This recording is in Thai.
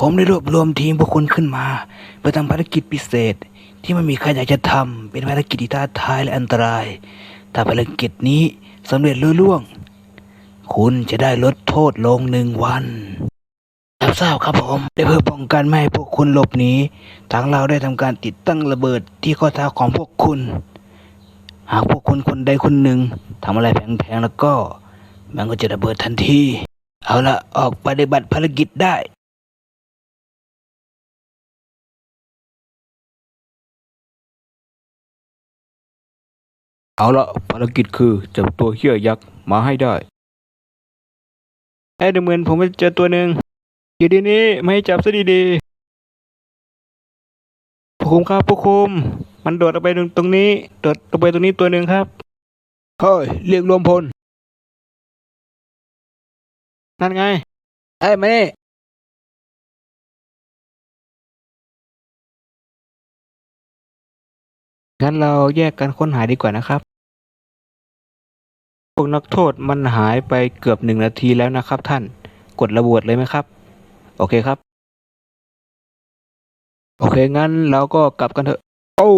ผมได้รวบรวมทีมพวกคุณขึ้นมาเพื่อทำภารกิจพิเศษ ที่ไม่มีใครอยากจะทำเป็นภารกิจที่ท้าทายและอันตราย ถ้าภารกิจนี้สำเร็จลุล่วง คุณจะได้ลดโทษลงหนึ่งวันรับทราบครับผมและเพื่อป้องกันไม่ให้พวกคุณหลบหนีทางเราได้ทำการติดตั้งระเบิดที่ข้อเท้าของพวกคุณ หากพวกคุณคนใดคนหนึ่งทำอะไรแผลงๆแล้วก็ มันก็จะระเบิดทันทีเอาละออกปฏิบัติภารกิจได้ เอาละภารกิจคือจับตัวเหี้ยยักษ์มาให้ได้ไอ้เดเมือนผมไปเจอตัวหนึ่งอยู่ดีนี้ไม่ให้จับซะดีๆผู้คุมครับผู้คุม มันโดดออกไปตรงตรงนี้โดดออกไปตรงนี้ตัวหนึ่งครับเฮ้ยเรียกรวมพล นั่นไงไอ้ยมานี่งั้นเราแยกกันค้นหาดีกว่านะครับ วกนักโทษมันหายไปเกือบหนึ่งนาทีแล้วนะครับท่าน กดระบวดเลยไหมครับ โอเคครับ โอเคงั้นเราก็กลับกันเถอะ โอ้